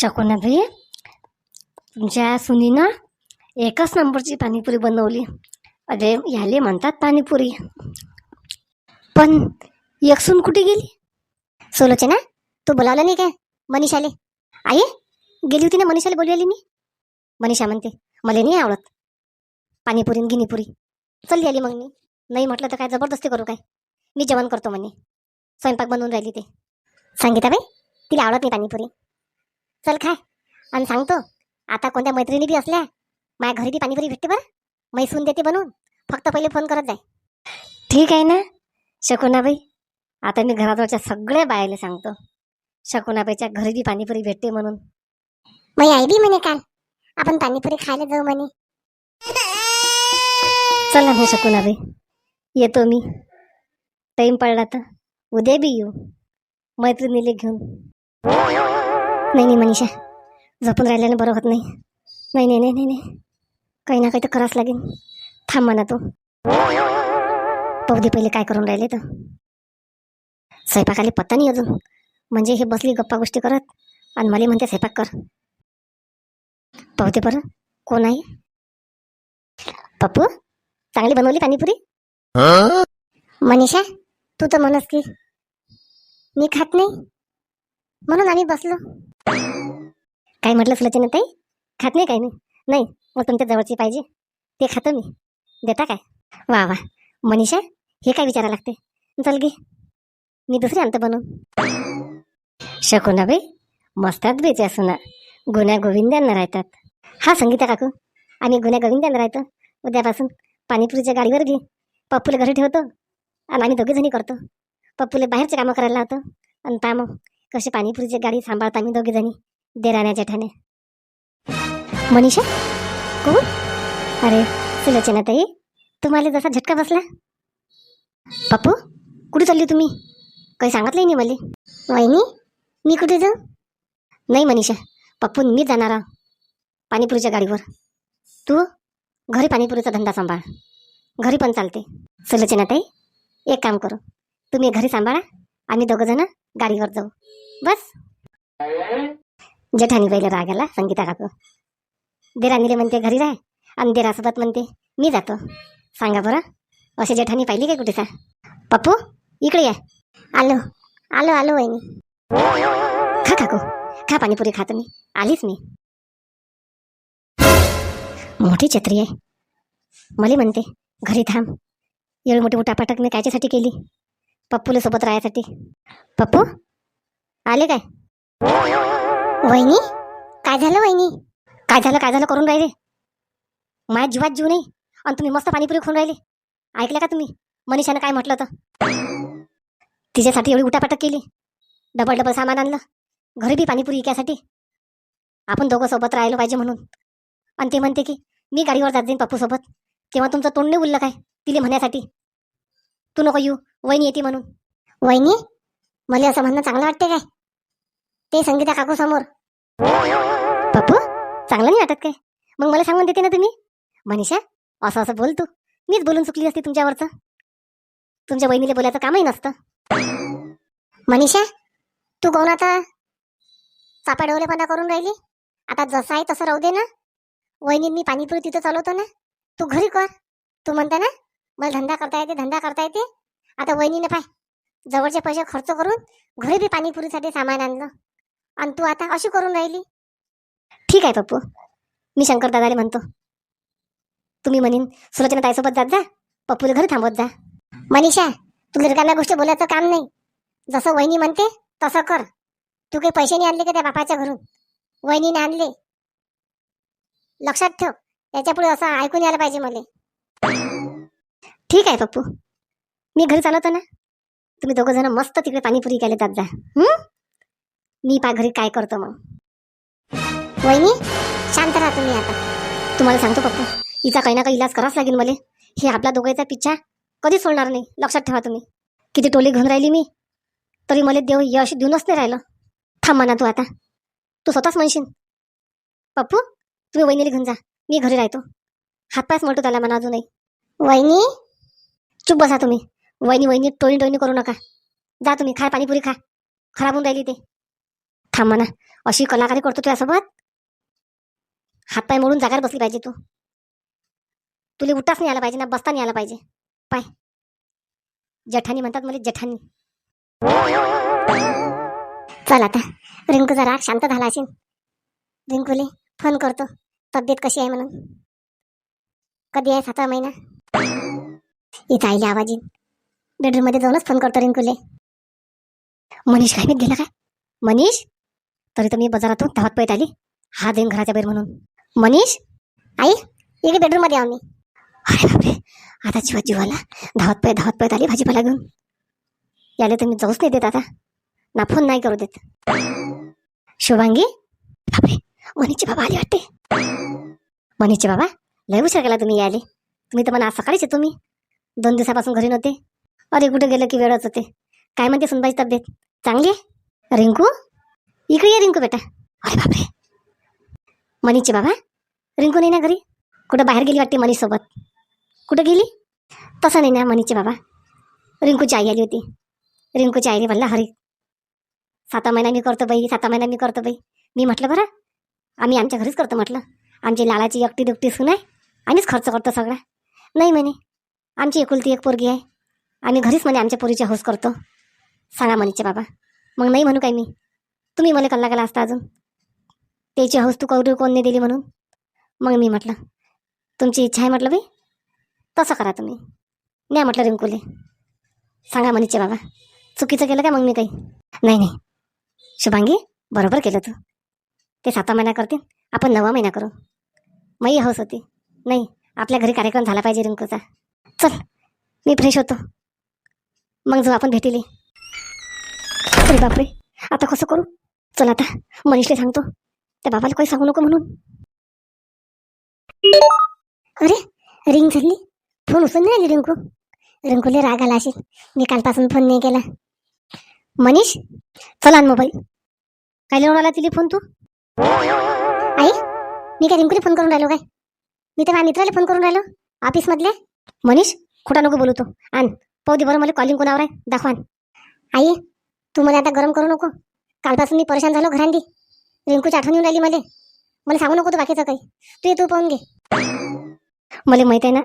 शकुना भाई तुमच्या सुनीनं एकच नंबरची पाणीपुरी बनवली. अरे याले म्हणतात पाणीपुरी. पण एक सून कुठे गेली? सोलोचना तू बोलावलं नाही काय? मनीषाले. आई गेली होती ना मनीषाला बोलवली मी? मनीषा म्हणते मला नाही आवडत पाणीपुरी गिनीपुरी. चल आली मग मी. नाही म्हटलं तर काय जबरदस्ती करू काय? मी जेवण करतो म्हणे. स्वयंपाक बनवून राहिली ते. सांगितलं बाई तिला आवडत नाही पाणीपुरी. चल खाय आणि सांगतो आता कोणत्या मैत्रिणी बी असल्या माझ्या घरी बी पाणीपुरी भेटते बरं. मैसून देते बनवून. फक्त पहिले फोन करत जाय. ठीक आहे ना शकुनाबाई. आता मी घराजवळच्या सगळ्या बायाला सांगतो शकुनाबाईच्या घरी बी पाणीपुरी भेटते म्हणून. मग आई बी म्हणे काल आपण पाणीपुरी खायला जाऊ म्हणे. चला ना शकुनाबाई येतो मी. टाईम पडला तर उद्या बी येऊ मैत्रिणीला घेऊन. नाही नाही मनीषा. झोपून राहिल्यानं बरं होत नाही. नाही नाही नाही नाही नाही. काही ना काही तर करावंच लागेल. थांब म्हणा तू. पवदी पहिले काय करून राहिले तर? स्वयंपाकाला पत्ता नाही अजून. म्हणजे हे बसली गप्पा गोष्टी करत आणि मला म्हणते स्वयंपाक कर. पवते बरं कोण आहे? पप्पू चांगली बनवली पाणीपुरी? मनीषा तू तर म्हणस की मी खात नाही. म्हणून आम्ही बसलो. काय म्हटलं सुलचना ताई? खात नाही काय नाही नाही मग तुमच्या जवळची पाहिजे. ते खातो मी. देता काय? वा वा. मनीषा हे काय विचारा लागते? चल गे मी दुसरी आणतो बनवून. शकुना बाई मस्तात बेच्या सुना गुन्ह्या गोविंद्यांना राहतात. हा संगीता काकू. आम्ही गुन्ह्या गोविंद्यांना राहतो. उद्यापासून पाणीपुरीच्या गाडीवर घे. पप्पूला घरी ठेवतो. आणि आम्ही दोघे जणी करतो. पप्पूला बाहेरचे कामं करायला लावतो. आणि पा मग कशी पाणीपुरीची गाडी सांभाळतो आम्ही दोघे जणी? देराण्या जेठाने. मनीषा? कोण? अरे सुलोचना ताई तुम्हाला जसा झटका बसला. पप्पू कुठे चालली तुम्ही? काही सांगितलंय नाही मला. वहिनी मी कुठे जाऊ? नाही मनीषा पप्पू मी जाणार आहो. पाणीपुरीच्या गाडीवर. तू घरी पाणीपुरीचा धंदा सांभाळ. घरी पण चालते. सुलोचना ताई एक काम करू. तुम्ही घरी सांभाळा आम्ही दोघंजणं गाडीवर जाऊ. बस. जेठानी पहिले राग आला संगीता काकू. देराणीले म्हणते घरी राह. आणि देरासोबत म्हणते मी जातो. सांगा बरं असे जेठानी पाहिली काय कुठे सा? पप्पू इकडे या. आलो. आलो आलो वहिनी. खा काकू. खा पाणीपुरी खातो मी. आलीच मी. मोठी छत्री आहे. मला म्हणते घरी थांब. एवढी मोठी उठापाटक मी कायच्यासाठी केली? पप्पूला सोबत राहायसाठी. पप्पू आले काय? वहिनी काय झालं वहिनी? काय झालं काय झालं करून राहिले? माझ्या जीवात जीव नाही आणि तुम्ही मस्त पाणीपुरी खाऊन राहिले. ऐकलं का तुम्ही? मनीषानं काय म्हटलं तर तिच्यासाठी एवढी उठापाटक केली. डबल डबल सामान आणलं. घरी बी पाणीपुरी इक्यासाठी आपण दोघं सोबत राहिलो पाहिजे म्हणून. आणि ते म्हणते की मी गाडीवर जात जाईन पप्पूसोबत. तेव्हा तुमचं तोंड नाही उरलं काय? तिले म्हणण्यासाठी तू नको येऊ. वहिनी येते म्हणून. वहिनी मला असं म्हणणं चांगलं वाटते काय? ते संगीता काकू समोर. पप्पू चांगलं नाही वाटत काय? मग मला सांगून देते ना तुम्ही? मनीषा असं असं बोल तू. मीच बोलून चुकली असते तुमच्यावरचं. तुमच्या वहिनीला बोलायचं कामही नसतं. मनीषा तू कोण आता? चापाडवलेपणा करून राहिली? आता जसं आहे तसं राहू दे ना. वहिनींनी पाणीपुरी तिथं चालवतो ना. तू घरी कर. तू म्हणता ना मला धंदा करता येते धंदा करता येते. आता वहिनीनं पाय जवळचे पैसे खर्च करून घरी बी पाणीपुरीसाठी सामान आणलं. आणि तू आता अशी करून राहिली? ठीक आहे पप्पू. मी शंकर दादाने म्हणतो. तुम्ही म्हणीन सुलोचना ताईसोबत जात जा पप्पूला घरी थांबवत जा. मनीषा तू रिकाम्या गोष्टी बोलायचं काम नाही. जसं वहिनी म्हणते तसं कर. तू काही पैसे नाही आणले का त्या बापाच्या घरून? वहिनीने आणले. लक्षात ठेव याच्यापुढे असं ऐकून यायला पाहिजे मला. ठीक आहे पप्पू. मी घरी चालवतो ना? तुम्ही दोघं जण मस्त तिकडे पाणीपुरी घ्यायला जात जा. हं? मी पा घरी काय करतो मग. वहिनी शांत राहा तुम्ही आता. तुम्हाला सांगतो पप्पू हिचा काही ना काही इलाज करावाच लागेल मला. हे आपला दोघांचा पिच्छा कधीच सोडणार नाही. लक्षात ठेवा तुम्ही. किती टोली घेऊन राहिली मी तरी मला देव यश देऊनच नाही राहिलं. थांब ना तू आता. तू स्वतःच म्हणशील. पप्पू तुम्ही वहिनीला घेऊन जा. मी घरी राहतो. हातपायच म्हणतो त्याला म्हणा अजूनही. वहिनी चुप बसा तुम्ही. वहिनी वहिनी टोळी टोळी करू नका. जा तुम्ही खा पाणीपुरी खा. खराब होऊन राहिली ते. थांब ना अशी कलाकारी करतो तुझ्यासोबत? हातपाय मोडून जागार बसली पाहिजे तू. तुला उठाच नाही आला पाहिजे ना बसता नाही आला पाहिजे. पाय. जठानी म्हणतात मला जठानी चल आता. रिंकू जरा शांत झाला असेल. रिंकूले फोन करतो. तब्येत कशी आहे म्हणून? कधी आहे सातवा महिना? इथं आईला आवाज येईन. बेडरूममध्ये जाऊनच फोन करतो रिंकुले. मनीष काय गेला काय? मनीष? तरी तर मी बाजारातून धावत पैत आली. हा देईन घराच्या बाहेर म्हणून. मनीष? इकडे बेडरूममध्ये मध्ये मी अरे बापरे. आता जीवा जीवाला धावत पैत धावत पैत आली भाजीपाला घेऊन. याले तर मी जाऊच नाही देत आता. ना फोन नाही करू देत. शुभांगी? बापरे. मनीचे बाबा आले वाटते. मनीचे बाबा लय उशीर केला तुम्ही यायले. तुम्ही तर मला आज सकाळीच येतो मी दोन दिवसापासून घरी नव्हते. अरे कुठे गेलं की वेळच होते. काय म्हणते सुनबाई तब्येत? चांगली? आहे रिंकू? इकडे ये रिंकू बेटा. अरे बापरे. मनीचे बाबा? रिंकू नाही ना घरी? कुठं बाहेर गेली वाटते मनीसोबत कुठं गेली? तसं नाही ना मनीचे बाबा. रिंकूची आई आली होती. रिंकूची आईने म्हणला हरी. साता महिना मी करतो बाई साता महिना मी करतो बाई. मी म्हटलं बरं आम्ही आमच्या घरीच करतो म्हटलं. आमची लालाची एकटी दुकटी सून आहे आम्हीच खर्च करतो सगळा. नाही म्हणे आमची एकुलती एक पोरगी आहे. आम्ही घरीच म्हणे आमच्या पोरीची हौस करतो. सांगा मनीचे बाबा. मग नाही म्हणू काय मी? तुम्ही मला कल्ला केला असता अजून. त्याची हौस तू करू कोण नाही दिली म्हणून. मग मी म्हटलं तुमची इच्छा आहे म्हटलं बाई. तसं करा तुम्ही. नाही म्हटलं रिंकूले. सांगा मनीचे बाबा. चुकीचं केलं का मग मी काही? नाही नाही. शुभांगी बरोबर केलं तू. ते सातवा महिना करते आपण नवा महिना करू. मई हौस होती. नाही आपल्या घरी कार्यक्रम झाला पाहिजे रिंकूचा. चल मी फ्रेश होतो. मग जाऊ आपण भेटीले. अरे बापरे आता कसं करू? चल आता मनीषला सांगतो. त्या बाबाला काही सांगू नको म्हणून. अरे रिंग झाली. फोन उचलून नाही आली रिंकू. रिंकूले राग आला असेल. मी कालपासून फोन नाही केला. मनीष चला आण मोबाईल काय लावून आला तिला फोन तू? आई मी काय रिंकूला फोन करून राहिलो काय? मी तर माझ्या मित्राला फोन करून राहिलो. ऑफिस मनीष खोटा नको बोलू तो. आण. पाहू दे बरं मला कॉलिंग कोणावर आहे? दाखवा आई तू मला आता गरम करू नको. कालपासून मी परेशान झालो घरांदी. रिंकूची आठवण येऊन राहिली मला. मला सांगू नको तू बाकीचं काही. तू ये तू पाहून घे. मला माहीत आहे ना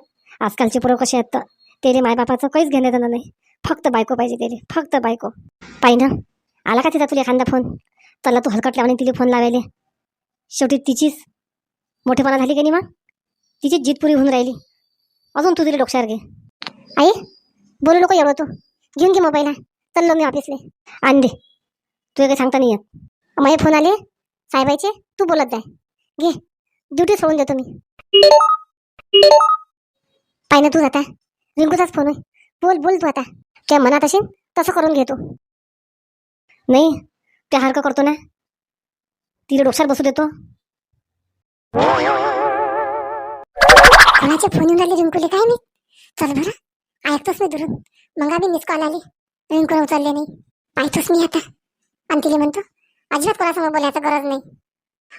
आजकालचे पोरं कसे आहेत तर तेरे मायबापाचं काहीच घेण्यात देणं नाही. फक्त बायको पाहिजे तेरे फक्त बायको. पाहि ना आला का तिचा तुला एखादा फोन चला तू हलकट लावणे तिला फोन लावायले. शेवटी तिचीच मोठेपणा झाली की नाही मग? तिचीच जीत पुरी होऊन राहिली. अजून तू तिला डोक्यावर घे आई बोलू नको एवढं तू. घेऊन घे मोबाईल हा चाललो मी ऑफिसले आण दे. तू काही सांगता नाही येत. माझे फोन आले. साहेबाचे तू बोलत जाय. घे. ड्युटी सोडून देतो मी. पाय ना तू आता. रिंकूचाच फोन आहे. बोल बोल तू आता. त्या मनात असेल तसं करून घेतो नाही त्या हरकं करतो ना. तिला डोक्यावर बसू देतो. कोणाचे फोन येऊन राहिले रिंकूले. काय मी? चल बरं. ऐकतोच मी दुरून. मग आम्ही मिस कॉल आली. रिंकूला उचलले नाही. पाहतोच मी आता. आणि तिला म्हणतो अजिबात कोणासमोर बोलायचं गरज नाही.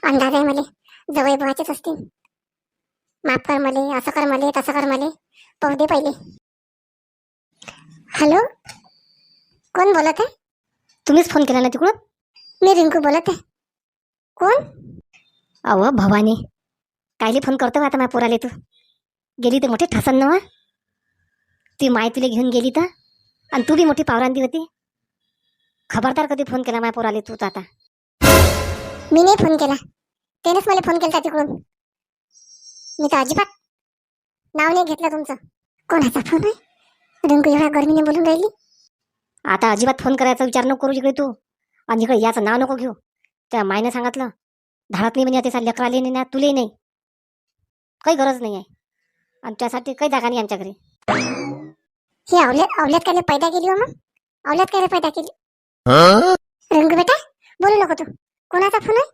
अंदाज आहे मले जवळ बुवाचेच असतील. माफ कर मले असं कर मले तसं कर मले. पाहू दे पहिले. हॅलो? कोण बोलत आहे? तुम्हीच फोन केला ना तिकडून? मी रिंकू बोलत आहे. कोण? अव भवानी. कायले फोन करतो आता माझ्या पोराले तू. गेली तर मोठी ठसन नवा ती माय तुला घेऊन गेली तर? आणि तू बी मोठी पावरांदी होती? खबरदार कधी फोन केला माझ्या पोराले तू तर आता? मी नाही फोन केला. त्यानेच मला फोन केला तिकडून. मी तर अजिबात नाव नाही घेतलं तुमचं. कोणाचा फोन आहे? रिंकू एवढ्या गर्मीने बोलून राहिली. आता अजिबात फोन करायचा विचार नको करू इकडे तू. आणि इकडे याचं नाव नको घेऊ. त्या मायनं सांगितलं धाडत नाही म्हणजे त्याचा लेकराले नाही ना तुले नाही. काही गरज नाही आहे आणि त्यासाठी काही जागा नाही आमच्या घरी ही अवल्यात अवल्यात काय पैदा केली हो मग? अवल्यात काय पैदा केली? रंग बेटा बोलू नको तू. कोणाचा फोन आहे?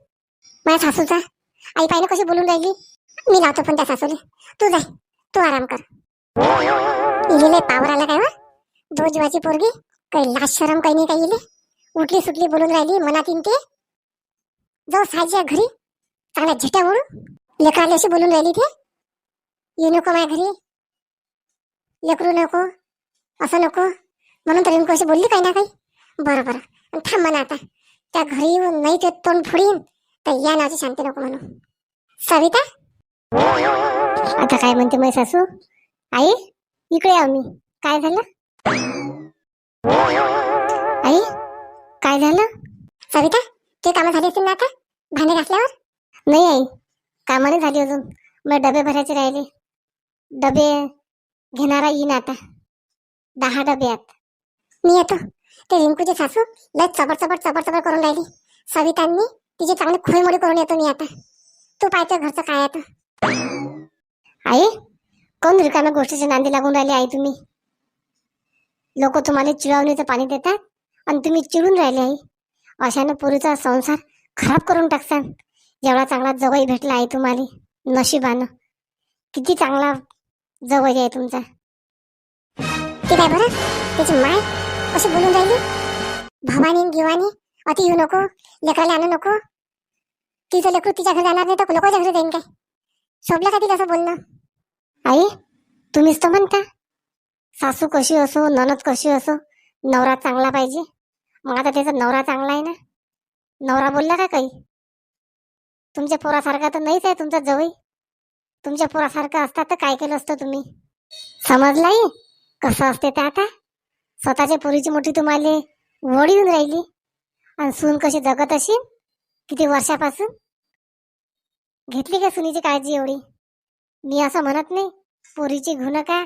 माझ्या सासूचा. आई पाहिलं कशी बोलून राहिली? मी लावतो पण त्या सासूले. तू जाय तू आराम कर. इलेले पावर आला काय हो? दो जीवाची पोरगी काही लाज शरम काही नाही काही इले. उठली सुटली बोलून राहिली मनात येईन ते. जाऊ साजी घरी चांगल्या झेट्या ओढू. लेकराला अशी बोलून राहिली ते. येऊ नको माझ्या घरी. लेकरू नको. असं नको. म्हणून तर रिंकू बोलली काही ना काही. बरं बरं. थांब म्हणा आता. त्या घरी येऊन नाही ते तोंड फोडीन तर या नावाची शांती नको म्हणू सविता? आता काय म्हणते मै सासू? आई इकडे आव मी. काय झालं? आई काय झालं? सविता ते कामं झाली असतील ना आता? भांडे घासल्यावर? नाही आई कामाने झाली अजून. मग डबे भरायचे राहिले. डबे घेणारा येईन आता. दहा डबे आहेत. मी येतो. ते रिंकूचे सासू लय चबर चबर चबर चबर करून राहिली. सवितांनी तिचे चांगले खोईमोडी करून येतो मी आता. तू पाहतो घरचं काय आता? आई कोण रिकाम्या गोष्टीची नांदी लागून राहिली आई तुम्ही? लोक तुम्हाला चिळवणीचं पाणी देतात आणि तुम्ही चिडून राहिले आई. अशानं पुरीचा संसार खराब करून टाकसान. जेवढा चांगला जवळ भेटला आहे तुम्हाला. नशिबानं. किती चांगला जवळ आहे तुमचा. ते काय बरं? त्याची माय अशी बोलून राहिली? भवानी गिवानी अति येऊ नको लेकराला आणू नको. तिचं लेकरू तिच्या घरी जाणार नाही तर लोक घरी जाईन काय? शोभलं का तिला असं बोलणं? आई तुम्हीच तर म्हणता. सासू कशी असो ननद कशी असो नवरा चांगला पाहिजे. मग आता त्याचा नवरा चांगला आहे ना? नवरा बोलला का काही? तुमच्या पोरासारखा तर नाहीच आहे तुमचा जवळ. तुमच्या पोरासारखं असतात तर काय केलं असतं तुम्ही? समजलं कसं असते ते आता? स्वतःच्या पोरीची मोठी तुम्हाला वड येऊन राहिली. आणि सून कशी जगत अशी किती वर्षापासून? घेतली का सुनीची काळजी एवढी? मी असं म्हणत नाही पोरीची गुण का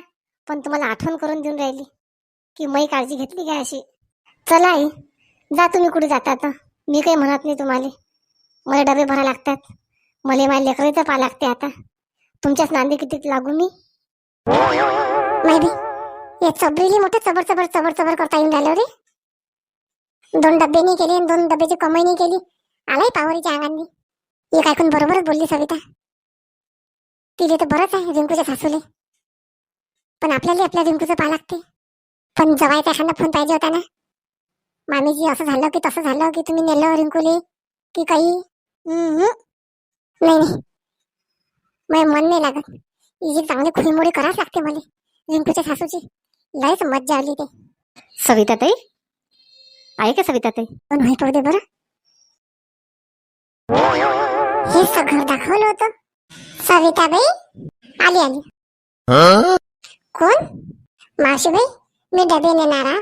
पण तुम्हाला आठवण करून देऊन राहिली. की मी काळजी घेतली का अशी? चला आई जा तुम्ही कुठे जाता आता? मी काही म्हणत नाही तुम्हाला. मला डबे भरा लागतात. मला माझ्या लेकराचं पा लागते आता. तुमच्याच नांदी किती लागू मी? माहिती हे चबरीली मोठं चबर चबर चबर चबर करता येऊन राहिलं रे. दोन डब्बे नाही केले दोन डब्याची कमाई नाही केली. आलाय पावरीच्या अंगांनी. एक ऐकून बरोबरच बोलली सविता. तिले तर बरंच आहे रिंकूच्या सासूले. पण आपल्याला आपल्या रिंकूचं पाहा लागते. पण जवायचा एखादा फोन पाहिजे होता ना. मामीजी असं झालं की तसं झालं की तुम्ही नेलं रिंकूले की काही? नाही नाही. माझं मन नाही लागत. हिची चांगली खुईमोडी करावंच लागते मला. रिंकूच्या सासूची. लयच मज्जा आली ते. सविता ताई आहे का सविता ताई पण होय पडू दे बरं. हे सगळं दाखवलं होतं. सविताबाई? आली आली. कोण? मावशीबाई? मी डबे नेणार.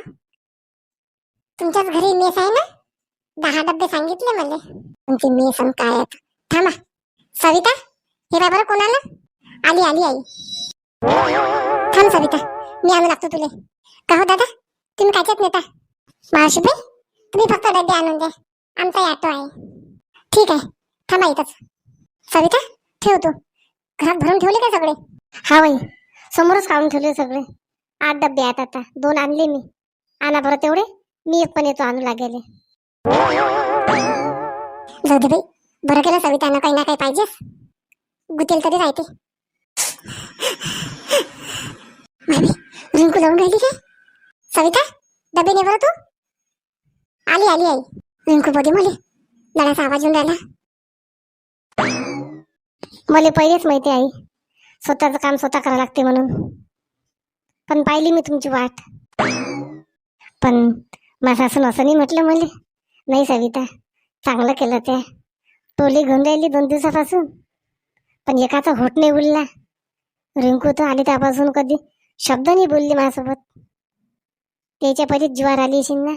तुमच्याच घरी मेस आहे ना? दहा डबे सांगितले मला. तुमची मेस आणि काय आहेत थांबा. सविता? हे बरं कोणाला? आली आली आई. थांब सविता मी आणू लागतो तुले. का हो दादा? तुम्ही कायच्यात नेता मावशीबाई तुम्ही फक्त डबे आणून द्या. आमचा ऑटो आहे. ठीक आहे थांबा इथंच. सविता ठेव तू. घरात भरून ठेवले का सगळे? हा बाई समोरच काढून ठेवले सगळे. आठ डबे आहेत आता दोन आणले मी. आणा बरं तेवढे मी एक पण येतो आणू लागेल. जाऊ दे बाई बरं केलं सवितानं काही ना काही पाहिजेस गुतेल तरी जायते रिंकू जाऊन राहिली काय? सविता डबे नेवर तू? आली आली आई. रिंकू बोधी मले लढाचा आवाज येऊन राहिला. मला पहिलेच माहिती आई स्वतःचं काम स्वतः करावं लागते म्हणून. पण पाहिली मी तुमची वाट. पण माझं असं असं नाही म्हटलं मला. नाही सविता चांगलं केलं ते. टोली घेऊन राहिली दोन दिवसापासून. पण एकाचा होट नाही बोलला. रिंकू तर आली त्यापासून कधी शब्द नाही बोलली माझ्यासोबत. त्याच्या पहिले ज्वार आली असेल ना?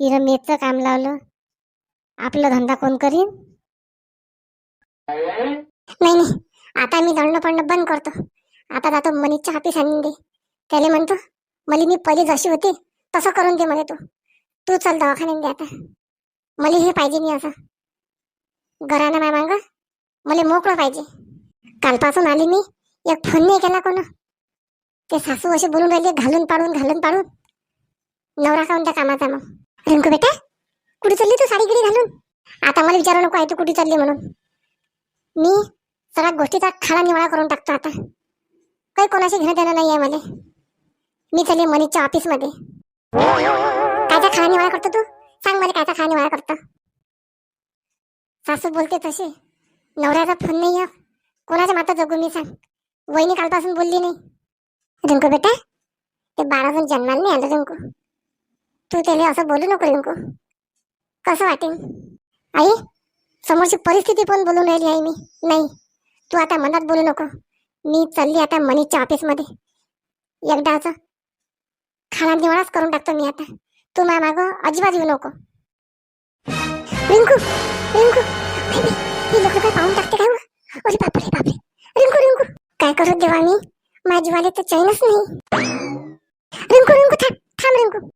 हिनं मेचचं काम लावलं. आपला धंदा कोण करीन? नाही नाही. आता मी दंड पडणं बंद करतो. आता जातो मनीच्या हाती सांगून दे. त्याला म्हणतो मला मी पहिले जशी होती. तसं करून दे मला तू. तू चल दवाखान्यात दे आता. मला हे पाहिजे नाही असं. घरानं माय मांग. मला मोकळं पाहिजे. कालपासून आली मी एक फोन नाही केला कोण. ते सासू असे बोलून राहिले घालून पाडून घालून पाडून. नवरा काऊन त्या कामाचा मग. रिंकू बेटा कुठे चालली तू साडी गिडी घालून? आता मला विचारू नको आहे तू कुठे चालली म्हणून. मी सगळ्या गोष्टीचा खाडा निवाळा करून टाकतो आता. काही कोणाशी घेणं देणं नाही आहे मला. मी चालले मनीषच्या ऑफिसमध्ये. कायचा खाडा निवाळा करतो तू? सांग मला कायचा खाडा निवाळा करतो. सासू बोलते तशी नवऱ्याचा फोन नाही हो. आहे कोणाच्या माता जगू मी सांग. वहिनी कालपासून बोलली नाही. रिंकू बेटा ते बाळा जण जन्माला नाही आलं रिंकू. तू त्याला असं बोलू नको रिंकू. कसं वाटेल आई समोरची परिस्थिती पण बोलून राहिली आहे मी. नाही तू आता मनात बोलू नको. मी चालली आता मनीच्या ऑफिसमध्ये. एकदाच खाना निवाडाच करून टाकतो मी आता. तू माझ्या मागं अजिबात येऊ नको. रिंकू रिंकू. ही लोक काय पाहून टाकते काय हो? अरे बापरे बापरे रिंकू रिंकू. काय करू देवा मी माझी वाले तर चैनच नाही. रिंकू रिंकू थांब